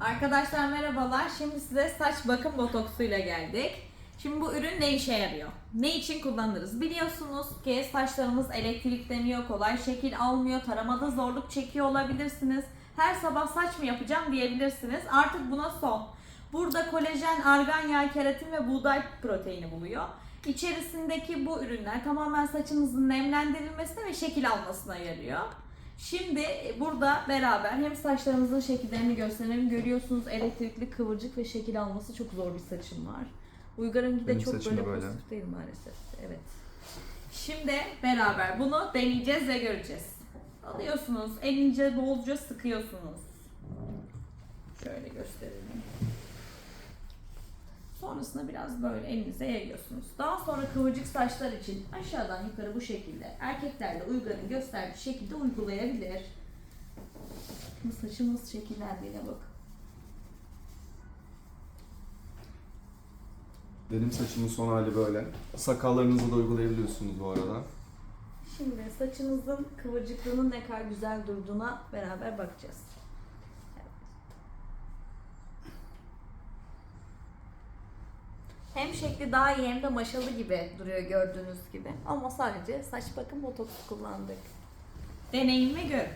Arkadaşlar merhabalar. Şimdi size saç bakım botoksuyla geldik. Şimdi bu ürün ne işe yarıyor? Ne için kullanırız? Biliyorsunuz ki saçlarımız elektrikleniyor, kolay şekil almıyor, taramada zorluk çekiyor olabilirsiniz. Her sabah saç mı yapacağım diyebilirsiniz. Artık buna son. Burada kolajen, argan yağı, keratin ve buğday proteini buluyor. İçerisindeki bu ürünler tamamen saçınızın nemlendirilmesine ve şekil almasına yarıyor. Şimdi burada beraber hem saçlarımızın şekillerini gösterelim. Görüyorsunuz elektrikli kıvırcık ve şekil alması çok zor bir saçım var. Uygar'ınki de Benim çok saçım böyle, da böyle. pozitif değil maalesef. Evet. Şimdi beraber bunu deneyeceğiz ve göreceğiz. Alıyorsunuz, elince bolca sıkıyorsunuz. Şöyle gösterelim. Sonrasında biraz böyle elinize yayıyorsunuz. Daha sonra kıvırcık saçlar için aşağıdan yukarı bu şekilde erkekler de Uygar'ın gösterdiği şekilde uygulayabilir. Şimdi saçımız şekillendiğine bak. Benim saçımın son hali böyle. Sakallarınızı da uygulayabiliyorsunuz bu arada. Şimdi saçınızın kıvırcıklığının ne kadar güzel durduğuna beraber bakacağız. Hem şekli daha iyi hem de maşalı gibi duruyor gördüğünüz gibi. Ama sadece saç bakım botoksu kullandık. Deneyim ve gör.